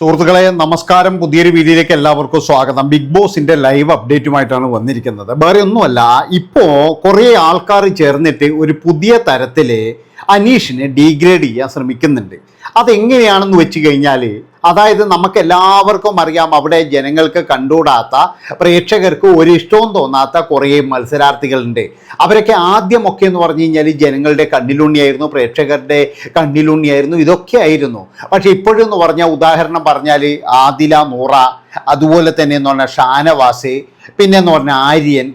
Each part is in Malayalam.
സുഹൃത്തുക്കളെ നമസ്കാരം. പുതിയൊരു വീഡിയോയിലേക്ക് എല്ലാവർക്കും സ്വാഗതം. ബിഗ് ബോസിന്റെ ലൈവ് അപ്ഡേറ്റുമായിട്ടാണ് വന്നിരിക്കുന്നത്. വേറെ ഒന്നുമല്ല ഇപ്പോൾ കുറേ ആൾക്കാർ ചേർന്നിട്ട് ഒരു പുതിയ തരത്തിൽ അനീഷിനെ ഡീഗ്രേഡ് ചെയ്യാൻ ശ്രമിക്കുന്നുണ്ട്. അതെങ്ങനെയാണെന്ന് വെച്ച് കഴിഞ്ഞാൽ അതായത് നമുക്ക് എല്ലാവർക്കും അറിയാം അവിടെ ജനങ്ങൾക്ക് കണ്ടുകൂടാത്ത പ്രേക്ഷകർക്ക് ഒരു ഇഷ്ടവും തോന്നാത്ത കുറേ മത്സരാർത്ഥികളുണ്ട്. അവരൊക്കെ ആദ്യമൊക്കെ എന്ന് പറഞ്ഞു കഴിഞ്ഞാൽ ജനങ്ങളുടെ കണ്ണിലുണ്ണിയായിരുന്നു പ്രേക്ഷകരുടെ കണ്ണിലുണ്ണിയായിരുന്നു ഇതൊക്കെ ആയിരുന്നു. പക്ഷെ ഇപ്പോഴെന്ന് പറഞ്ഞാൽ ഉദാഹരണം പറഞ്ഞാൽ ആദില നൂറ അതുപോലെ തന്നെ എന്ന് പറഞ്ഞാൽ ഷാനവാസ് പിന്നെ എന്ന് പറഞ്ഞാൽ ആര്യൻ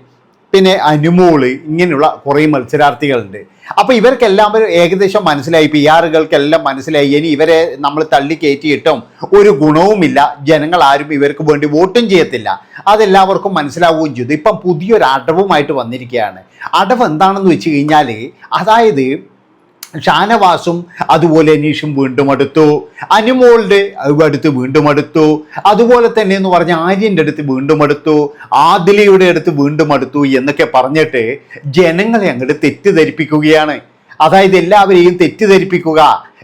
പിന്നെ അനുമോൾ ഇങ്ങനെയുള്ള കുറേ മത്സരാർത്ഥികളുണ്ട്. അപ്പോൾ ഇവർക്കെല്ലാം ഏകദേശം മനസ്സിലായി. പി ആറുകൾക്കെല്ലാം മനസ്സിലായി. ഇനി ഇവരെ നമ്മൾ തള്ളി കയറ്റിയിട്ടും ഒരു ഗുണവുമില്ല. ജനങ്ങൾ ആരും ഇവർക്ക് വേണ്ടി വോട്ടും ചെയ്യത്തില്ല. അതെല്ലാവർക്കും മനസ്സിലാവുകയും ചെയ്തു. ഇപ്പം പുതിയൊരു അടവുമായിട്ട് വന്നിരിക്കുകയാണ്. അടവ് എന്താണെന്ന് വെച്ച് കഴിഞ്ഞാൽ അതായത് ഷാനവാസും അതുപോലെ അനീഷും വീണ്ടും അടുത്തു. അനുമോളുടെ അടുത്ത് വീണ്ടും അടുത്തു. അതുപോലെ തന്നെ എന്ന് പറഞ്ഞ ആര്യന്റെ അടുത്ത് വീണ്ടും അടുത്തു. ആദിലയുടെ അടുത്ത് വീണ്ടും അടുത്തു എന്നൊക്കെ പറഞ്ഞിട്ട് ജനങ്ങളെ അങ്ങോട്ട് തെറ്റിദ്ധരിപ്പിക്കുകയാണ്. അതായത് എല്ലാവരെയും തെറ്റിദ്ധരിപ്പിക്കുക.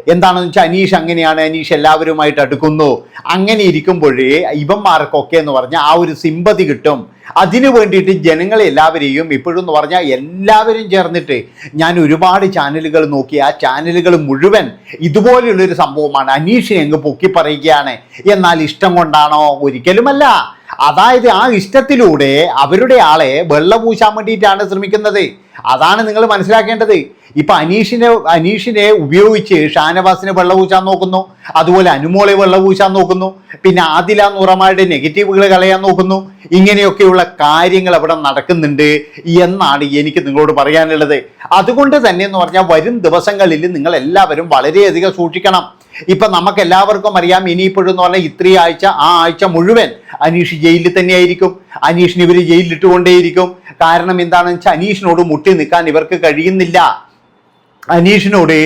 എന്താണെന്ന് വെച്ചാൽ അനീഷ് അങ്ങനെയാണ്. അനീഷ് എല്ലാവരുമായിട്ട് അടുക്കുന്നു. അങ്ങനെ ഇരിക്കുമ്പോഴേ ഇവന്മാർക്കൊക്കെ എന്ന് പറഞ്ഞാൽ ആ ഒരു സിമ്പതി കിട്ടും. അതിനു വേണ്ടിയിട്ട് ജനങ്ങളെ എല്ലാവരെയും ഇപ്പോഴും എന്ന് പറഞ്ഞാൽ എല്ലാവരും ചേർന്നിട്ട് ഞാൻ ഒരുപാട് ചാനലുകൾ നോക്കി ആ ചാനലുകൾ മുഴുവൻ ഇതുപോലെയുള്ളൊരു സംഭവമാണ്. അനീഷിനെ അങ്ങ് പൊക്കി പറയുകയാണ്. എന്നാൽ ഇഷ്ടം കൊണ്ടാണോ? ഒരിക്കലുമല്ല. അതായത് ആ ഇഷ്ടത്തിലൂടെ അവരുടെ ആളെ വെള്ളം പൂശാൻ വേണ്ടിയിട്ടാണ് ശ്രമിക്കുന്നത്. അതാണ് നിങ്ങൾ മനസ്സിലാക്കേണ്ടത്. ഇപ്പൊ അനീഷിനെ അനീഷിനെ ഉപയോഗിച്ച് ഷാനവാസിനെ വെള്ളം പൂശാൻ നോക്കുന്നു. അതുപോലെ അനുമോളെ വെള്ളം പൂശാൻ നോക്കുന്നു. പിന്നെ ആദില നൂറമാരുടെ നെഗറ്റീവുകൾ കളയാൻ നോക്കുന്നു. ഇങ്ങനെയൊക്കെയുള്ള കാര്യങ്ങൾ അവിടെ നടക്കുന്നുണ്ട് എന്നാണ് എനിക്ക് നിങ്ങളോട് പറയാനുള്ളത്. അതുകൊണ്ട് തന്നെ എന്ന് പറഞ്ഞാൽ വരും ദിവസങ്ങളിൽ നിങ്ങൾ എല്ലാവരും വളരെയധികം സൂക്ഷിക്കണം. ഇപ്പൊ നമുക്ക് എല്ലാവർക്കും അറിയാം ഇനിയിപ്പോഴെന്ന് പറഞ്ഞാൽ ഇത്രയും ആഴ്ച ആ ആഴ്ച മുഴുവൻ അനീഷ് ജയിലിൽ തന്നെയായിരിക്കും. അനീഷ് ഇവർ ജയിലിലിട്ടുകൊണ്ടേയിരിക്കും. കാരണം എന്താണെന്ന് വെച്ചാൽ അനീഷിനോട് മുട്ടി നിൽക്കാൻ ഇവർക്ക് കഴിയുന്നില്ല. അനീഷിനോട്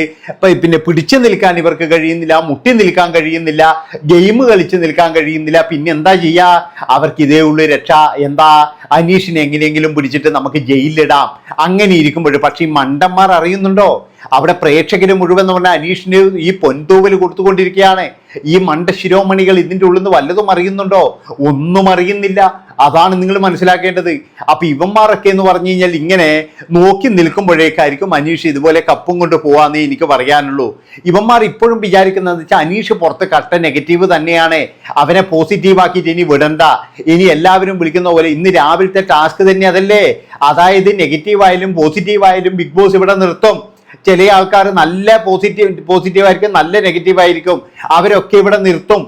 പിന്നെ പിടിച്ചു നിൽക്കാൻ ഇവർക്ക് കഴിയുന്നില്ല മുട്ടി നിൽക്കാൻ കഴിയുന്നില്ല ഗെയിം കളിച്ച് നിൽക്കാൻ കഴിയുന്നില്ല. പിന്നെ എന്താ ചെയ്യാ? അവർക്ക് ഇതേ ഉള്ളു രക്ഷ. എന്താ? അനീഷിനെ എങ്ങനെയെങ്കിലും പിടിച്ചിട്ട് നമുക്ക് ജയിലിലിടാം. അങ്ങനെ ഇരിക്കുമ്പോൾ പക്ഷേ ഈ മണ്ടന്മാർ അറിയുന്നുണ്ടോ? അവിടെ പ്രേക്ഷകര് മുഴുവൻ എന്ന് പറഞ്ഞാൽ അനീഷിന് ഈ പൊൻതൂവൽ കൊടുത്തുകൊണ്ടിരിക്കുകയാണ്. ഈ മണ്ട ശിരോമണികൾ ഇതിന്റെ ഉള്ളിൽ നിന്ന് വല്ലതും അറിയുന്നുണ്ടോ? ഒന്നും അറിയുന്നില്ല. അതാണ് നിങ്ങൾ മനസ്സിലാക്കേണ്ടത്. അപ്പൊ ഇവന്മാരൊക്കെ എന്ന് പറഞ്ഞു കഴിഞ്ഞാൽ ഇങ്ങനെ നോക്കി നിൽക്കുമ്പോഴേക്കായിരിക്കും അനീഷ് ഇതുപോലെ കപ്പും കൊണ്ട് പോവാന്നേ എനിക്ക് പറയാനുള്ളൂ. ഇവന്മാർ ഇപ്പോഴും വിചാരിക്കുന്നത് വെച്ചാൽ അനീഷ് പുറത്ത് കട്ട നെഗറ്റീവ് തന്നെയാണ്. അവനെ പോസിറ്റീവ് ആക്കിയിട്ട് ഇനി വിടണ്ട. ഇനി എല്ലാവരും വിളിക്കുന്ന പോലെ ഇന്ന് രാവിലത്തെ ടാസ്ക് തന്നെ അതല്ലേ? അതായത് നെഗറ്റീവ് ആയാലും പോസിറ്റീവ് ആയാലും ബിഗ് ബോസ് ഇവിടെ നിർത്തും. ചില ആൾക്കാർ നല്ല പോസിറ്റീവ് പോസിറ്റീവ് ആയിരിക്കും നല്ല നെഗറ്റീവ് ആയിരിക്കും. അവരൊക്കെ ഇവിടെ നിർത്തും.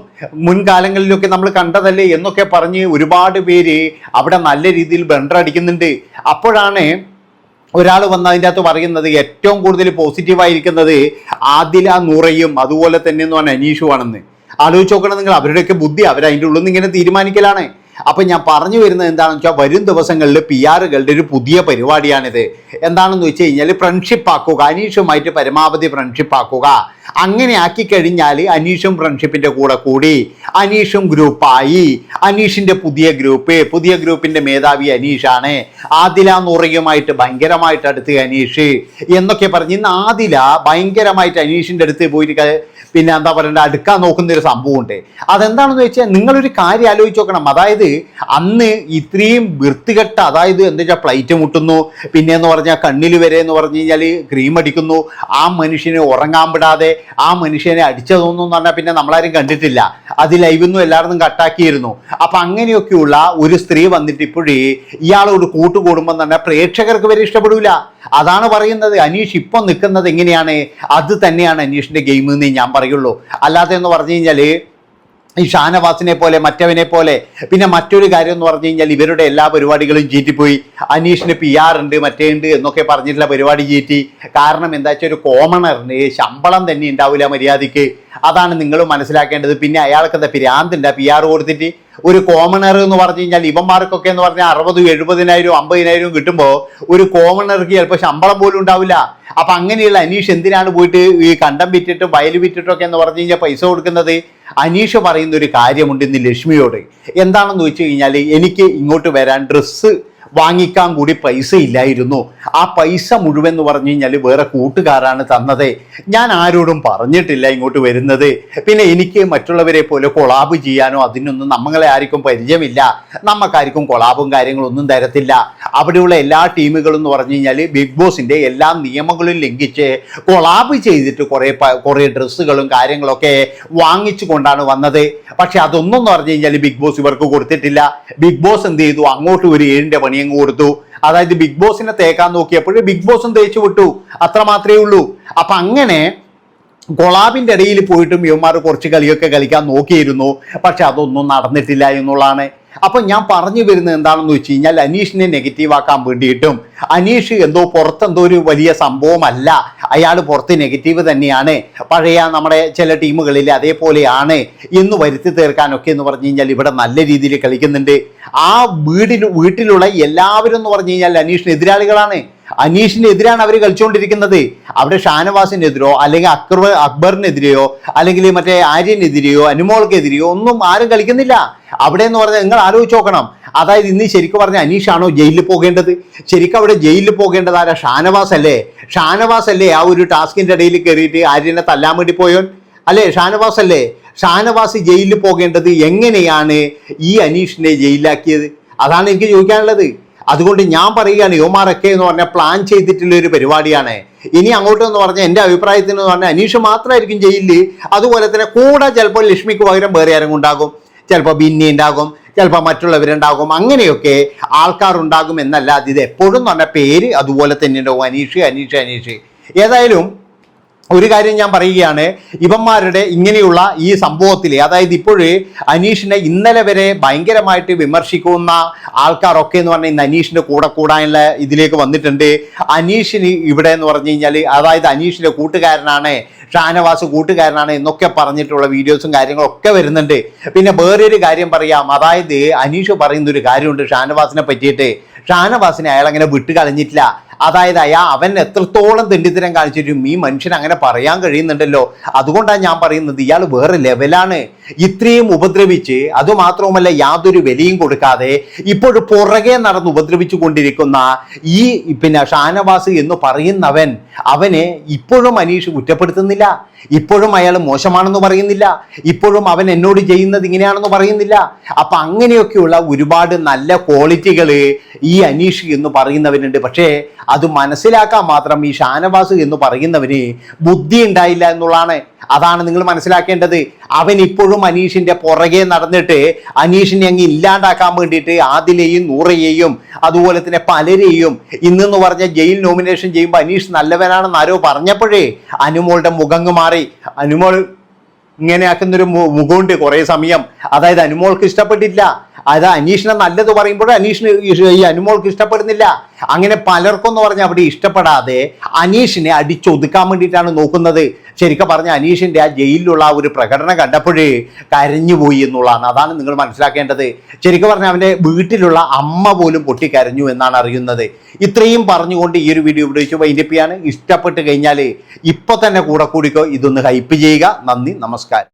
മുൻകാലങ്ങളിലൊക്കെ നമ്മൾ കണ്ടതല്ലേ എന്നൊക്കെ പറഞ്ഞ് ഒരുപാട് പേര് അവിടെ നല്ല രീതിയിൽ ബണ്ടർ അടിക്കുന്നുണ്ട്. അപ്പോഴാണ് ഒരാൾ വന്ന് അതിന്റെ അകത്ത് പറയുന്നത് ഏറ്റവും കൂടുതൽ പോസിറ്റീവായിരിക്കുന്നത് ആദില നൂറയും അതുപോലെ തന്നെ എന്ന് പറഞ്ഞാൽ അനീഷുവാണെന്ന്. ആലോചിച്ച് നോക്കണം നിങ്ങൾ അവരുടെയൊക്കെ ബുദ്ധി അവർ ഉള്ളിൽ നിന്ന് ഇങ്ങനെ തീരുമാനിക്കലാണ്. അപ്പൊ ഞാൻ പറഞ്ഞു വരുന്നത് എന്താണെന്ന് വെച്ചാൽ വരും ദിവസങ്ങളിൽ പി ആറുകളുടെ ഒരു പുതിയ പരിപാടിയാണിത്. എന്താണെന്ന് വെച്ച് കഴിഞ്ഞാൽ ഫ്രണ്ട്ഷിപ്പ് ആക്കുക അനീഷുമായിട്ട് പരമാവധി ഫ്രണ്ട്ഷിപ്പ് ആക്കുക. അങ്ങനെ ആക്കി കഴിഞ്ഞാൽ അനീഷും ഫ്രണ്ട്ഷിപ്പിന്റെ കൂടെ കൂടി. അനീഷും ഗ്രൂപ്പായി അനീഷിന്റെ പുതിയ ഗ്രൂപ്പ് പുതിയ ഗ്രൂപ്പിന്റെ മേധാവി അനീഷാണ്. ആദില നുറയുമായിട്ട് ഭയങ്കരമായിട്ട് അടുത്ത് അനീഷ്. എന്നൊക്കെ പറഞ്ഞ് ഇന്ന് ആദില ഭയങ്കരമായിട്ട് അനീഷിന്റെ അടുത്ത് പോയിട്ട് പിന്നെ എന്താ പറയുക അടുക്കാൻ നോക്കുന്ന ഒരു സംഭവമുണ്ട്. അതെന്താണെന്ന് വെച്ചാൽ നിങ്ങളൊരു കാര്യം ആലോചിച്ച് നോക്കണം. അതായത് അന്ന് ഇത്രയും വൃത്തികെട്ട അതായത് എന്താ വെച്ചാൽ പ്ലേറ്റ് മുട്ടുന്നു പിന്നെ എന്ന് പറഞ്ഞാൽ കണ്ണിൽ വരെ എന്ന് പറഞ്ഞു കഴിഞ്ഞാൽ ക്രീം അടിക്കുന്നു ആ മനുഷ്യനെ ഉറങ്ങാൻ വിടാതെ ആ മനുഷ്യനെ അടിച്ചതൊന്നും പറഞ്ഞാൽ പിന്നെ നമ്മളാരും കണ്ടിട്ടില്ല. അത് ലൈവൊന്നും എല്ലാവരും കട്ടാക്കിയിരുന്നു അപ്പം അങ്ങനെയൊക്കെയുള്ള ഒരു സ്ത്രീ വന്നിട്ട് ഇപ്പോഴേ ഇയാളോട് കൂട്ടുകൂടുമ്പോൾ തന്നെ പ്രേക്ഷകർക്ക് വരെ ഇഷ്ടപ്പെടില്ല അതാണ് പറയുന്നത്. അനീഷ് ഇപ്പം നിൽക്കുന്നത് എങ്ങനെയാണ്? അത് തന്നെയാണ് അനീഷിന്റെ ഗെയിം എന്ന് ഞാൻ പറയുള്ളൂ. അല്ലാതെ എന്ന് പറഞ്ഞു കഴിഞ്ഞാൽ ഈ ഷാനവാസിനെ പോലെ മറ്റവനെ പോലെ പിന്നെ മറ്റൊരു കാര്യം എന്ന് പറഞ്ഞു കഴിഞ്ഞാൽ ഇവരുടെ എല്ലാ പരിപാടികളും ചീറ്റിപ്പോയി. അനീഷിന് പി ആർ ഉണ്ട് മറ്റേ ഉണ്ട് എന്നൊക്കെ പറഞ്ഞിട്ടുള്ള പരിപാടി ചീറ്റി. കാരണം എന്താ വെച്ചാൽ ഒരു കോമണറിന് ശമ്പളം തന്നെ ഉണ്ടാവില്ല മര്യാദയ്ക്ക്. അതാണ് നിങ്ങൾ മനസ്സിലാക്കേണ്ടത്. പിന്നെ അയാൾക്ക് എന്താ പിരാന്തുണ്ട് പി ആർ കൊടുത്തിട്ട് ഒരു കോമണർ എന്ന് പറഞ്ഞു കഴിഞ്ഞാൽ ഇവന്മാർക്കൊക്കെ എന്ന് പറഞ്ഞാൽ അറുപതും എഴുപതിനായിരം അമ്പതിനായിരവും കിട്ടുമ്പോൾ ഒരു കോമണർക്ക് ചിലപ്പോൾ ശമ്പളം പോലും ഉണ്ടാവില്ല. അപ്പൊ അങ്ങനെയുള്ള അനീഷ് എന്തിനാണ് പോയിട്ട് ഈ കണ്ടം വിറ്റിട്ടും വയൽ വിറ്റിട്ടൊക്കെ എന്ന് പറഞ്ഞു കഴിഞ്ഞാൽ പൈസ കൊടുക്കുന്നത്? അനീഷ് പറയുന്ന ഒരു കാര്യമുണ്ട് ഇന്ന് ലക്ഷ്മിയോട്. എന്താണെന്ന് വെച്ച് കഴിഞ്ഞാൽ എനിക്ക് ഇങ്ങോട്ട് വരാൻ ഡ്രസ്സ് വാങ്ങിക്കാൻ കൂടി പൈസ ഇല്ലായിരുന്നു ആ പൈസ മുഴുവൻ എന്ന് പറഞ്ഞു കഴിഞ്ഞാൽ വേറെ കൂട്ടുകാരാണ് തന്നത്. ഞാൻ ആരോടും പറഞ്ഞിട്ടില്ല ഇങ്ങോട്ട് വരുന്നത്. പിന്നെ എനിക്ക് മറ്റുള്ളവരെ പോലെ കൊളാബ് ചെയ്യാനോ അതിനൊന്നും നമ്മളെ ആർക്കും പരിചയമില്ല. നമുക്കാർക്കും കൊളാബും കാര്യങ്ങളൊന്നും തരത്തില്ല. അവിടെയുള്ള എല്ലാ ടീമുകളും എന്ന് പറഞ്ഞു കഴിഞ്ഞാൽ ബിഗ് ബോസിന്റെ എല്ലാ നിയമങ്ങളും ലംഘിച്ച് കൊളാബ് ചെയ്തിട്ട് കുറേ കുറേ ഡ്രസ്സുകളും കാര്യങ്ങളൊക്കെ വാങ്ങിച്ചു കൊണ്ടാണ് വന്നത്. പക്ഷെ അതൊന്നും എന്ന് പറഞ്ഞു കഴിഞ്ഞാൽ ബിഗ് ബോസ് ഇവർക്ക് കൊടുത്തിട്ടില്ല. ബിഗ് ബോസ് എന്ത് ചെയ്തു? അങ്ങോട്ട് ഒരു ഏഴിന്റെ പണിയങ്ങ് കൊടുത്തു. അതായത് ബിഗ് ബോസിനെ തേക്കാൻ നോക്കിയപ്പോൾ ബിഗ് ബോസും തേച്ചു വിട്ടു. അത്ര മാത്രമേ ഉള്ളൂ. അപ്പൊ അങ്ങനെ കൊളാബിന്റെ ഇടയിൽ പോയിട്ടും യുവമാർ കുറച്ച് കളിയൊക്കെ കളിക്കാൻ നോക്കിയിരുന്നു. പക്ഷെ അതൊന്നും നടന്നിട്ടില്ല എന്നുള്ളതാണ് അപ്പൊ ഞാൻ പറഞ്ഞു വരുന്നത് എന്താണെന്ന് വെച്ച് കഴിഞ്ഞാൽ അനീഷിനെ നെഗറ്റീവ് ആക്കാൻ വേണ്ടിയിട്ടും അനീഷ് എന്തോ പുറത്തെന്തോ ഒരു വലിയ സംഭവമല്ല. അയാൾ പുറത്ത് നെഗറ്റീവ് തന്നെയാണ്. പഴയ നമ്മുടെ ചില ടീമുകളിൽ അതേപോലെയാണ് എന്ന് വരുത്തി തീർക്കാനൊക്കെ എന്ന് പറഞ്ഞു കഴിഞ്ഞാൽ ഇവിടെ നല്ല രീതിയിൽ കളിക്കുന്നുണ്ട്. ആ വീടിൽ വീട്ടിലുള്ള എല്ലാവരും എന്ന് പറഞ്ഞു കഴിഞ്ഞാൽ അനീഷിന് എതിരാളികളാണ്. അനീഷിനെതിരാണ് അവർ കളിച്ചുകൊണ്ടിരിക്കുന്നത്. അവിടെ ഷാനവാസിനെതിരോ അല്ലെങ്കിൽ അക്ബർ അക്ബറിനെതിരെയോ അല്ലെങ്കിൽ മറ്റേ ആര്യനെതിരെയോ അനുമോൾക്കെതിരെയോ ഒന്നും ആരും കളിക്കുന്നില്ല. അവിടെ എന്ന് പറഞ്ഞാൽ നിങ്ങൾ ആലോചിച്ച് നോക്കണം. അതായത് ഇന്ന് ശരിക്കും പറഞ്ഞ അനീഷാണോ ജയിലിൽ പോകേണ്ടത്? ശരിക്കും അവിടെ ജയിലിൽ പോകേണ്ടത് ആരാ? ഷാനവാസ് അല്ലേ ഷാനവാസ് അല്ലേ ആ ഒരു ടാസ്കിന്റെ ഇടയിൽ കയറിയിട്ട് ആര്യനെ തല്ലാൻ വേണ്ടി പോയോൻ അല്ലേ? ഷാനവാസ് അല്ലേ ഷാനവാസ് ജയിലിൽ പോകേണ്ടത് എങ്ങനെയാണ് ഈ അനീഷിനെ ജയിലാക്കിയത് അതാണ് എനിക്ക് ചോദിക്കാനുള്ളത്. അതുകൊണ്ട് ഞാൻ പറയുകയാണ് യുവമാരൊക്കെ എന്ന് പറഞ്ഞാൽ പ്ലാൻ ചെയ്തിട്ടുള്ള ഒരു പരിപാടിയാണ്. ഇനി അങ്ങോട്ട് എന്ന് പറഞ്ഞാൽ എന്റെ അഭിപ്രായത്തിൽ എന്ന് പറഞ്ഞാൽ അനീഷ് മാത്രമായിരിക്കും ജയിലിൽ അതുപോലെ തന്നെ കൂടെ ചിലപ്പോൾ ലക്ഷ്മിക്ക് പകരം വേറെ ആരെങ്കിലും ഉണ്ടാകും. ചിലപ്പോൾ ബിന്നി ഉണ്ടാകും ചിലപ്പോൾ മറ്റുള്ളവരുണ്ടാകും. അങ്ങനെയൊക്കെ ആൾക്കാരുണ്ടാകും എന്നല്ലാതെ ഇത് എപ്പോഴും എന്ന് പറഞ്ഞ പേര് അതുപോലെ തന്നെ ഉണ്ടാവും അനീഷ് അനീഷ് അനീഷ്. ഏതായാലും ഒരു കാര്യം ഞാൻ പറയുകയാണ് ഇവന്മാരുടെ ഇങ്ങനെയുള്ള ഈ സംഭവത്തിൽ അതായത് ഇപ്പോഴ് അനീഷിനെ ഇന്നലെ വരെ ഭയങ്കരമായിട്ട് വിമർശിക്കുന്ന ആൾക്കാരൊക്കെ എന്ന് പറഞ്ഞാൽ ഇന്ന് അനീഷിന്റെ കൂടെ കൂടാനുള്ള ഇതിലേക്ക് വന്നിട്ടുണ്ട്. അനീഷിന് ഇവിടെ എന്ന് പറഞ്ഞു കഴിഞ്ഞാൽ അതായത് അനീഷിന്റെ കൂട്ടുകാരനാണ് ഷാനവാസ് കൂട്ടുകാരനാണ് എന്നൊക്കെ പറഞ്ഞിട്ടുള്ള വീഡിയോസും കാര്യങ്ങളൊക്കെ വരുന്നുണ്ട്. പിന്നെ വേറൊരു കാര്യം പറയാം അതായത് അനീഷ് പറയുന്ന ഒരു കാര്യമുണ്ട് ഷാനവാസിനെ പറ്റിയിട്ട്. ഷാനവാസിനെ അയാൾ അങ്ങനെ വിട്ട് കളഞ്ഞിട്ടില്ല അതായത് അയാ അവൻ എത്രത്തോളം തെണ്ടിത്തരം കാണിച്ചിട്ടും ഈ മനുഷ്യൻ അങ്ങനെ പറയാൻ കഴിയുന്നുണ്ടല്ലോ. അതുകൊണ്ടാണ് ഞാൻ പറയുന്നത് ഇയാൾ വേറെ ലെവലാണ് ഇത്രയും ഉപദ്രവിച്ച് അതുമാത്രവുമല്ല യാതൊരു വിലയും കൊടുക്കാതെ ഇപ്പോൾ പുറകെ നടന്ന് ഉപദ്രവിച്ചു കൊണ്ടിരിക്കുന്ന ഈ പിന്നെ ഷാനവാസ് എന്ന് പറയുന്നവൻ അവനെ ഇപ്പോഴും അനീഷ് കുറ്റപ്പെടുത്തുന്നില്ല. ഇപ്പോഴും അയാൾ മോശമാണെന്ന് പറയുന്നില്ല. ഇപ്പോഴും അവൻ എന്നോട് ചെയ്യുന്നത് ഇങ്ങനെയാണെന്ന് പറയുന്നില്ല. അപ്പൊ അങ്ങനെയൊക്കെയുള്ള ഒരുപാട് നല്ല ക്വാളിറ്റികൾ ഈ അനീഷ് എന്ന് പറയുന്നവനുണ്ട്. പക്ഷേ അത് മനസ്സിലാക്കാൻ മാത്രം ഈ ഷാനവാസ് എന്ന് പറയുന്നവന് ബുദ്ധി ഉണ്ടായില്ല എന്നുള്ളതാണ്. അതാണ് നിങ്ങൾ മനസ്സിലാക്കേണ്ടത്. അവൻ ഇപ്പോഴും അനീഷിന്റെ പുറകെ നടന്നിട്ട് അനീഷിനെ അങ്ങ് ഇല്ലാണ്ടാക്കാൻ വേണ്ടിയിട്ട് ആദിലെയും നൂറയെയും അതുപോലെ തന്നെ പലരെയും ഇന്നെന്ന് പറഞ്ഞ ജയിൽ നോമിനേഷൻ ചെയ്യുമ്പോൾ അനീഷ് നല്ലവനാണെന്ന് ആരോ പറഞ്ഞപ്പോഴേ അനുമോളുടെ മുഖങ്ങ് മാറി. അനുമോൾ ഇങ്ങനെ ആക്കുന്നൊരു മുഖമുണ്ട് കുറേ സമയം. അതായത് അനുമോൾക്ക് ഇഷ്ടപ്പെട്ടില്ല അത് അനീഷിനെ നല്ലത് പറയുമ്പോൾ അനീഷിന് ഈ- അനുമോൾക്ക് ഇഷ്ടപ്പെടുന്നില്ല. അങ്ങനെ പലർക്കും എന്ന് പറഞ്ഞാൽ അവിടെ ഇഷ്ടപ്പെടാതെ അനീഷിനെ അടിച്ചൊതുക്കാൻ വേണ്ടിയിട്ടാണ് നോക്കുന്നത്. ശരിക്കും പറഞ്ഞ അനീഷിന്റെ ആ ജയിലിലുള്ള ആ ഒരു പ്രകടനം കണ്ടപ്പോഴേ കരഞ്ഞുപോയി എന്നുള്ളതാണ്. അതാണ് നിങ്ങൾ മനസ്സിലാക്കേണ്ടത്. ശരിക്കും പറഞ്ഞാൽ അവന്റെ വീട്ടിലുള്ള അമ്മ പോലും പൊട്ടി കരഞ്ഞു എന്നാണ് അറിയുന്നത്. ഇത്രയും പറഞ്ഞുകൊണ്ട് ഈ ഒരു വീഡിയോ ഇവിടെ വെച്ച് വൈകിപ്പിയാണ് ഇഷ്ടപ്പെട്ട് കഴിഞ്ഞാൽ ഇപ്പൊ തന്നെ കൂടെ കൂടിക്കോ. ഇതൊന്ന് ഹൈപ്പ് ചെയ്യുക. നന്ദി നമസ്കാരം.